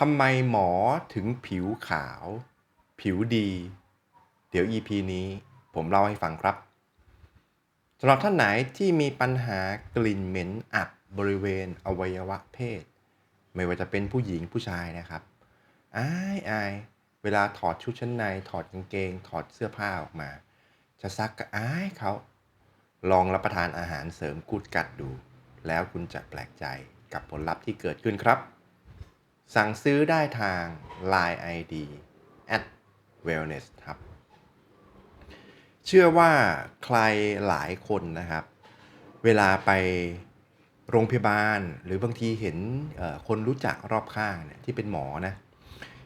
ทำไมหมอถึงผิวขาว ผิวดี เดี๋ยว EP นี้ผมเล่าให้ฟังครับสำหรับท่านไหนที่มีปัญหากลิ่นเหม็นอับบริเวณอวัยวะเพศ ไม่ว่าจะเป็นผู้หญิงผู้ชายนะครับอายอายเวลาถอดชุดชั้นใน ถอดกางเกง ถอดเสื้อผ้าออกมา จะซักก็อายเขา ลองรับประทานอาหารเสริมกูดกัดดู แล้วคุณจะแปลกใจกับผลลัพธ์ที่เกิดขึ้นครับ สั่งซื้อได้ทาง Line ID at wellness ครับ เชื่อว่าใครหลายคนนะครับ เวลาไปโรงพยาบาล หรือบางทีเห็นคนรู้จักรอบข้างเนี่ยที่เป็นหมอนะ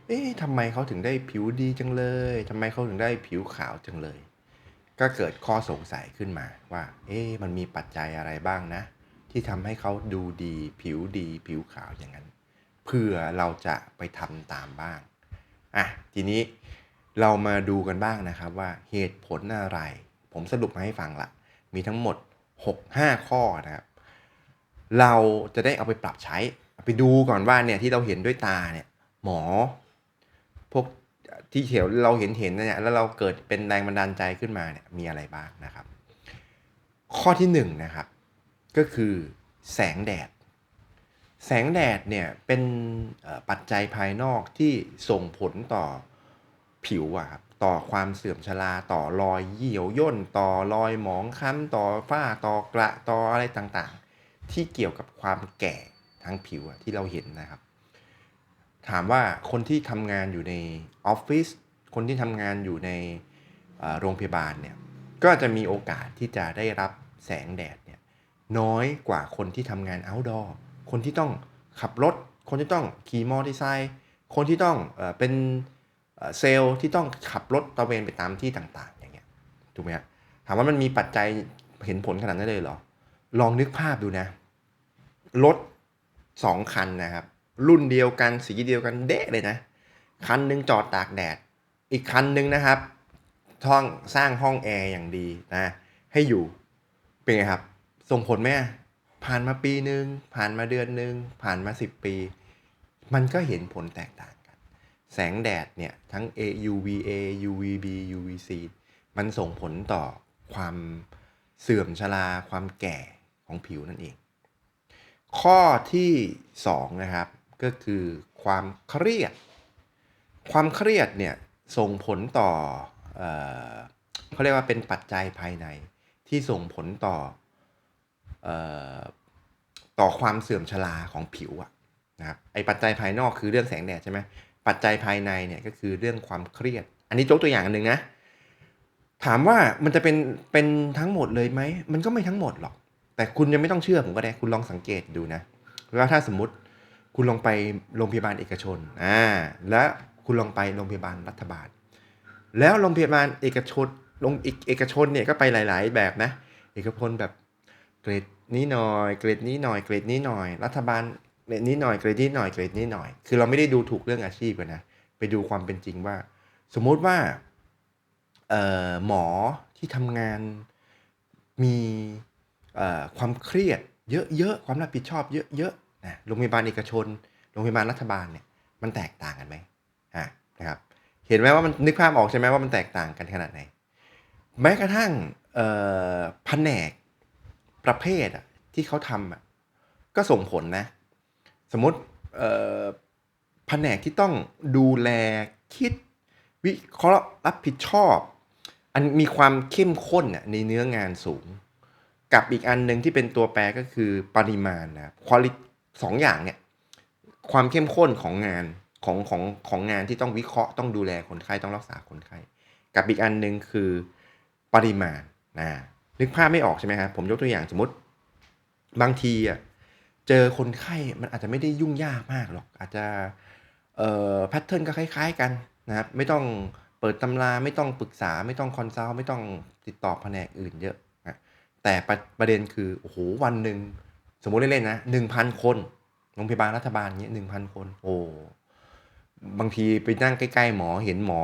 เอ๊ะทำไมเขาถึงได้ผิวดีจังเลยทำไมเขาถึงได้ผิวขาวจังเลย ก็เกิดข้อสงสัยขึ้นมาว่า เอ๊ะมันมีปัจจัยอะไรบ้างนะ ที่ทำให้เขาดูดีผิวดีผิวขาวอย่างนั้น เพื่อเราจะไปทำตามบ้างอะทีนี้เรามาดูกันบ้างนะครับว่าเหตุผลอะไร ผมสรุปมาให้ฟังละมีทั้งหมด 6-5 ข้อนะครับ เราจะได้เอาไปปรับใช้เอาไปดูก่อนว่าเนี่ยที่เราเห็นด้วยตาเนี่ยหมอพวกที่เขียวเราเห็นเห็นเนี่ยแล้วเราเกิดเป็นแรงบันดาลใจขึ้นมาเนี่ยมีอะไรบ้างนะครับ ข้อที่หนึ่งนะครับ ก็คือแสงแดด แสงแดดเนี่ยเป็นปัจจัยภายนอกที่ส่งผลต่อผิวอะครับต่อความเสื่อมชราต่อรอยเหี่ยวย่น ต่อรอยหมองคล้ำต่อฝ้าต่อกระต่ออะไรต่างๆ ที่เกี่ยวกับความแก่ทั้งผิวอะที่เราเห็นนะครับ ถามว่าคนที่ทำงานอยู่ในออฟฟิศคนที่ทำงานอยู่ในโรงพยาบาลเนี่ยก็จะมีโอกาสที่จะได้รับแสงแดดเนี่ยน้อยกว่าคนที่ทำงาน outdoor คนที่ต้องขับรถ คนที่ต้องขี่มอเตอร์ไซค์คนที่ต้องเป็นเซลล์ที่ต้องขับรถตระเวนไปตามที่ต่างๆ อย่างเงี้ยถูกไหมฮะถามว่ามันมีปัจจัยเห็นผลขนาดนั้นเลยเหรอ ลองนึกภาพดูนะ รถสองคันนะครับ รุ่นเดียวกันสีเดียวกันเด๊ะเลยนะ คันหนึ่งจอดตากแดด อีกคันหนึ่งนะครับท่องสร้างห้องแอร์อย่างดีนะ ให้อยู่เป็นไงครับ ส่งผลไหม ผ่านมาปีหนึ่งผ่านมาเดือนหนึ่งผ่านมาสิบปี มันก็เห็นผลแตกต่างกัน แสงแดดเนี่ยทั้ง A UVA UVB UVC มันส่งผลต่อความเสื่อมชราความแก่ของผิวนั่นเอง ข้อที่สองนะครับก็คือความเครียด ความเครียดเนี่ยส่งผลต่อเอเขาเรียกว่าเป็นปัจจัยภายในที่ส่งผลต่อ ต่อความเสื่อมชราของผิวอะนะครับไอปัจจัยภายนอกคือเรื่องแสงแดดใช่ไหมปัจจัยภายในเนี่ยก็คือเรื่องความเครียด อันนี้ยกตัวอย่างอันหนึ่งนะถามว่ามันจะเป็นเป็นทั้งหมดเลยไหมมันก็ไม่ทั้งหมดหรอก แต่คุณยังไม่ต้องเชื่อผมก็ได้คุณลองสังเกตดูนะว่าถ้าสมมติคุณลองไปโรงพยาบาลเอกชนอ่าและคุณลองไปโรงพยาบาลรัฐบาล แล้วโรงพยาบาลเอกชนโรงเอกชนเนี่ยก็ไปหลาย ๆ แบบนะ เอกชนแบบเกรด นี้หน่อยเกรดนี้หน่อยเกรดนี้หน่อย รัฐบาลเกรดนี้หน่อยเกรดนี้หน่อยเกรดนี้หน่อย คือเราไม่ได้ดูถูกเรื่องอาชีพนะ ไปดูความเป็นจริงว่า สมมุติว่าหมอที่ทำงานมีความเครียดเยอะๆ ความรับผิดชอบเยอะๆนะโรงพยาบาลเอกชน โรงพยาบาลรัฐบาลเนี่ยมันแตกต่างกันไหมะนะครับเห็นไหมว่ามันนึกภาพออกใช่ไหมว่ามันแตกต่างกันขนาดไหน แม้กระทั่งแผนก ประเภทอะที่เขาทำอะก็ส่งผลนะ สมมติแผนกที่ต้องดูแลคิด วิเคราะห์รับผิดชอบ อันมีความเข้มข้นน่ะในเนื้องานสูง กับอีกอันหนึ่งที่เป็นตัวแปรก็คือปริมาณนะครับคุณสองอย่างเนี่ยความเข้มข้นของงานของของของงานที่ต้องวิเคราะห์ต้องดูแลคนไข้ต้องรักษาคนไข้ กับอีกอันหนึ่งคือปริมาณนะ นึกภาพไม่ออกใช่ไหมครับผมยกตัวอย่างสมมติ บางทีอะเจอคนไข้มันอาจจะไม่ได้ยุ่งยากมากหรอก อาจจะเอ่อแพทเทิร์นก็คล้ายๆกันนะครับไม่ต้องเปิดตำราไม่ต้องปรึกษาไม่ต้องคอนซัลท์ไม่ต้องติดต่อแผนกอื่นเยอะนะแต่ประประเด็นคือโอ้โหวันหนึ่งสมมติเล่นๆนะหนึ่งพันคนโรงพยาบาลรัฐบาลเงี้ยหนึ่งพันคน โอ้บางทีไปนั่งใกล้ ๆ หมอเห็นหมอ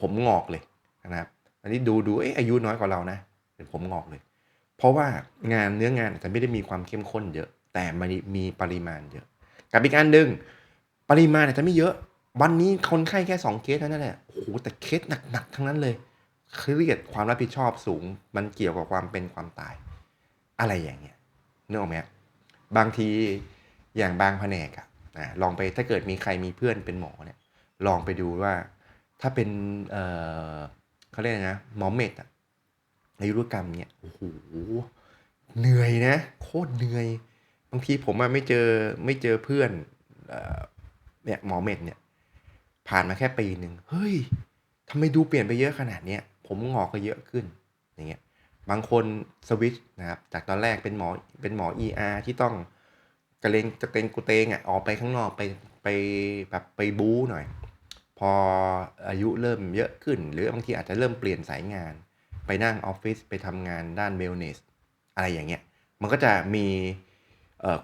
ผมงอกเลยนะครับอันนี้ดูดูเอ๊ะอายุน้อยกว่าเรานะ เป็นผมงอกเลย เพราะว่างานเนื้องานอาจจะไม่ได้มีความเข้มข้นเยอะ แต่มันมีปริมาณเยอะ กับอีกอันหนึ่งปริมาณอาจจะไม่เยอะ วันนี้คนไข้แค่ 2 เคสเท่านั้นแหละโอ้โหแต่เคสหนักๆทั้งนั้นเลยเครียดความรับผิดชอบสูง มันเกี่ยวกับความเป็นความตาย อะไรอย่างเงี้ยนึกออกไหมบางทีอย่างบางแผนกอะอะลองไปถ้าเกิดมีใครมีเพื่อนเป็นหมอเนี่ยลองไปดูว่าถ้าเป็นเออเขาเรียกไรนะหมอเม็ดอะ อายุรกรรมเนี่ยโอ้โหเหนื่อยนะ โคตรเหนื่อย บางทีผมอะไม่เจอไม่เจอเพื่อนเนี่ยหมอเม็ดเนี่ย ผ่านมาแค่ปีหนึ่งเฮ้ยทำไมดูเปลี่ยนไปเยอะขนาดเนี้ยผมงอกก็เยอะขึ้นอย่างเงี้ยบางคนสวิตช์นะครับจากตอนแรกเป็นหมอเป็นหมอ ER ที่ต้องกระเลงกระเตงกุเตงอะออกไปข้างนอกไปไปแบบไปบู๊หน่อย พออายุเริ่มเยอะขึ้น หรือบางทีอาจจะเริ่มเปลี่ยนสายงาน ไปนั่งออฟฟิศไปทำงานด้านเวลเนสอะไรอย่างเงี้ยมันก็จะมี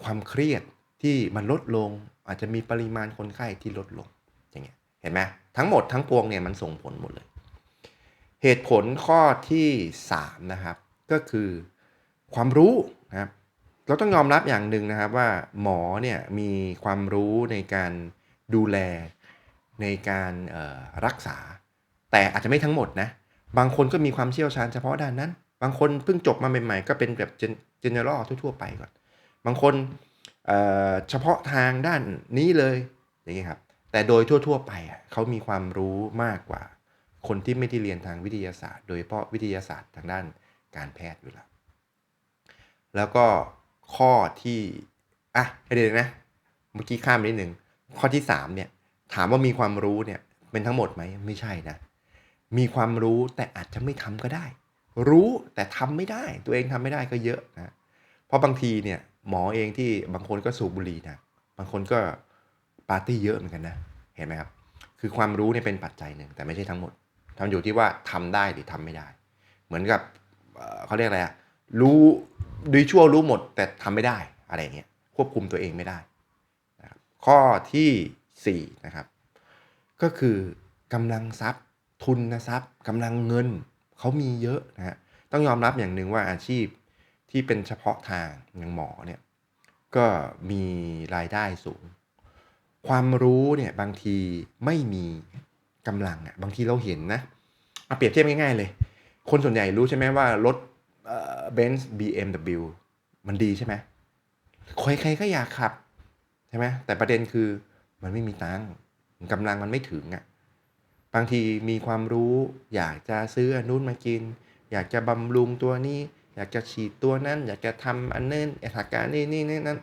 ความเครียดที่มันลดลง อาจจะมีปริมาณคนไข้ที่ลดลงอย่างเงี้ยเห็นไหมทั้งหมดทั้งปวงเนี่ยมันส่งผลหมดเลย เหตุผลข้อที่3นะครับก็คือความรู้นะครับเราต้องยอมรับอย่างหนึ่งนะครับว่าหมอเนี่ยมีความรู้ในการดูแลในการรักษา แต่อาจจะไม่ทั้งหมดนะ บางคนก็มีความเชี่ยวชาญเฉพาะด้านนั้น บางคนเพิ่งจบมาใหม่ๆ ก็เป็นแบบ gen- general ทั่วๆไปก่อน บางคนเฉพาะทางด้านนี้เลยอย่างเงี้ยครับ แต่โดยทั่ว ๆ ไปเขามีความรู้มากกว่า คนที่ไม่ได้เรียนทางวิทยาศาสตร์ โดยเฉพาะวิทยาศาสตร์ทางด้านการแพทย์อยู่แล้ว แล้วก็ข้อที่อะเดี๋ยวนะเมื่อกี้ข้ามไปนิดหนึ่งข้อที่สามเนี่ยถามว่ามีความรู้เนี่ยเป็นทั้งหมดไหมไม่ใช่นะ มีความรู้แต่อาจจะไม่ทำก็ได้ รู้แต่ทำไม่ได้ ตัวเองทำไม่ได้ก็เยอะนะเพราะบางทีเนี่ยหมอเองที่บางคนก็สูบบุหรี่นะบางคนก็ปาร์ตี้เยอะเหมือนกันนะเห็นไหมครับ คือความรู้เนี่ยเป็นปัจจัยหนึ่งแต่ไม่ใช่ทั้งหมดทำอยู่ที่ว่าทำได้หรือทำไม่ได้ เหมือนกับเขาเรียกอะไรอะรู้ดีชั่วรู้หมดแต่ทำไม่ได้อะไรเงี้ยควบคุมตัวเองไม่ได้นะครับข้อที่สี่นะครับก็คือกำลังทรัพย์ ทุนทรัพย์กำลังเงินเขามีเยอะนะฮะต้องยอมรับอย่างหนึ่งว่าอาชีพที่เป็นเฉพาะทางอย่างหมอเนี่ยก็มีรายได้สูง ความรู้เนี่ยบางทีไม่มีกำลังอะบางทีเราเห็นนะเอาเปรียบเทียบง่ายๆเลย คนส่วนใหญ่รู้ใช่ไหมว่ารถเบนซ์ BMW มันดีใช่ไหมใครๆก็อยากขับใช่ไหมแต่ประเด็นคือมันไม่มีตังค์กำลังมันไม่ถึงอะ บางทีมีความรู้ อยากจะซื้ออันนู้นมากิน อยากจะบำรุงตัวนี้ อยากจะฉีดตัวนั้น อยากจะทำอันนั้นอาถาการนี่นี่นี่นั่น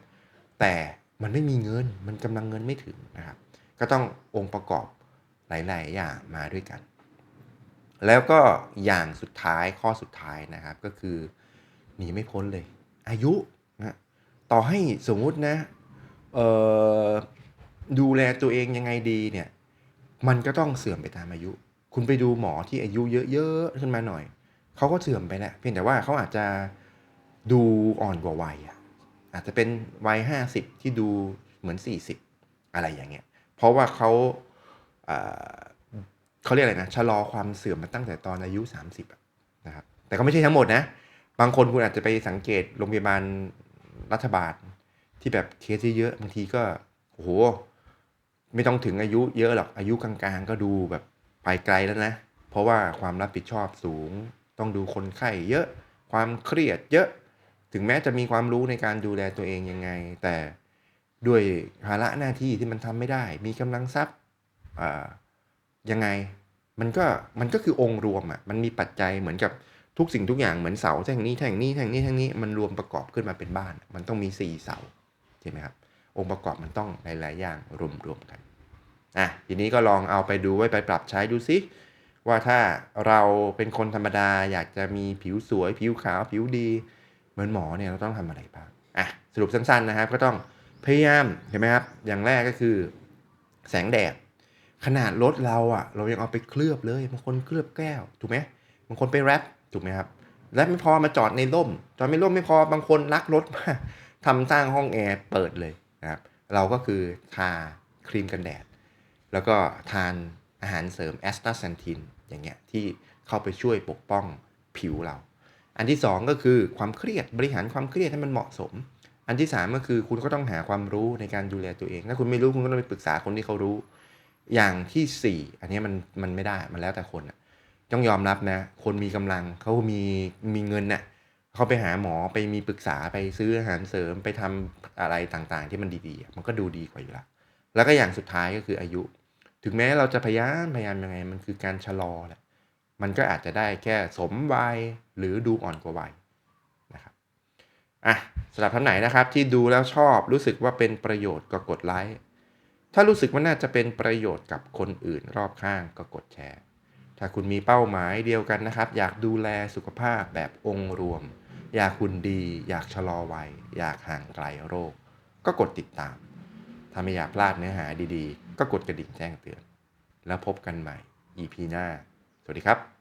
แต่มันไม่มีเงินมันกำลังเงินไม่ถึงนะครับ ก็ต้ององค์ประกอบหลาย ๆ อย่างมาด้วยกัน แล้วก็อย่างสุดท้ายข้อสุดท้ายนะครับก็คือหนีไม่พ้นเลย อายุนะต่อให้สมมุตินะดูแลตัวเองยังไงดีเนี่ย มันก็ต้องเสื่อมไปตามอายุ คุณไปดูหมอที่อายุเยอะๆขึ้นมาหน่อยเขาก็เสื่อมไปแหละเพียงแต่ว่าเขาอาจจะดูอ่อนกว่าวัยอะอาจจะเป็นวัยห้าสิบที่ดูเหมือนสี่สิบอะไรอย่างเงี้ย เพราะว่าเขาเขาเรียกอะไรนะชะลอความเสื่อมมาตั้งแต่ตอนอายุ 30อะนะครับแต่ก็ไม่ใช่ทั้งหมดนะ บางคนคุณอาจจะไปสังเกตโรงพยาบาลรัฐบาลที่แบบเคสเยอะๆบางทีก็โอ้โห ไม่ต้องถึงอายุเยอะหรอกอายุกลางๆ ก็ดูแบบไปไกลแล้วนะ เพราะว่าความรับผิดชอบสูง ต้องดูคนไข้เยอะความเครียดเยอะถึงแม้จะมีความรู้ในการดูแลตัวเองยังไง แต่ด้วยภาระหน้าที่ที่มันทำไม่ได้ มีกำลังทรัพย์ยังไงมันก็มันก็คือองค์รวมอะมันมีปัจจัยเหมือนกับทุกสิ่งทุกอย่างเหมือนเสาแท่งนี้แท่งนี้แท่งนี้แท่งนี้มันรวมประกอบขึ้นมาเป็นบ้าน มันต้องมีสี่เสาใช่ไหมครับ องค์ประกอบมันต้องหลายๆอย่างรวมๆกันอะทีนี้ก็ลองเอาไปดูไว้ไปปรับใช้ดูซิว่าถ้าเราเป็นคนธรรมดาอยากจะมีผิวสวย ผิวขาวผิวดี เหมือนหมอเนี่ยเราต้องทำอะไรบ้างอะสรุปสั้นๆนะครับ ก็ต้องพยายามเห็นไหมครับ อย่างแรกก็คือ แสงแดดขนาดรถเราอะเรายังเอาไปเคลือบเลยบางคนเคลือบแก้วถูกไหมบางคนไปแรปถูกไหมครับแรปไม่พอมาจอดในร่ม จอดในร่มไม่พอ บางคนรักรถมากทำสร้างห้องแอร์เปิดเลย นะครับเราก็คือทาครีมกันแดด แล้วก็ทานอาหารเสริมแอสตาเซนทินอย่างเงี้ยที่เข้าไปช่วยปกป้องผิวเรา อันที่สองก็คือความเครียดบริหารความเครียดให้มันเหมาะสม อันที่สามก็คือคุณก็ต้องหาความรู้ในการดูแลตัวเอง ถ้าคุณไม่รู้คุณก็ต้องไปปรึกษาคนที่เขารู้ อย่างที่สี่อันนี้มันมันไม่ได้มันแล้วแต่คนต้องยอมรับนะ คนมีกำลังเขามีมีเงินน่ะ เขาไปหาหมอไปมีปรึกษาไปซื้ออาหารเสริมไปทำอะไรต่างๆ ที่มันดีๆ มันก็ดูดีกว่าอยู่ล้วแล้วก็อย่างสุดท้ายก็คืออายุ ถึงแม้เราจะพยายามพยายามยังไง มันคือการชะลอแหละมันก็อาจจะได้แค่สมวัยหรือดูอ่อนกว่าวัยนะครับอะสำหรับท่านไหนนะครับที่ดูแล้วชอบรู้สึกว่าเป็นประโยชน์ก็กดไลค์ถ้ารู้สึกว่าน่าจะเป็นประโยชน์กับคนอื่นรอบข้างก็กดแชร์ ถ้าคุณมีเป้าหมายเดียวกันนะครับ อยากดูแลสุขภาพแบบองค์รวม อยากหุ่นดี อยากชะลอวัย อยากห่างไกลโรค ก็กดติดตาม ถ้าไม่อยากพลาดเนื้อหาดีๆ ก็กดกระดิ่งแจ้งเตือน แล้วพบกันใหม่ EP หน้า สวัสดีครับ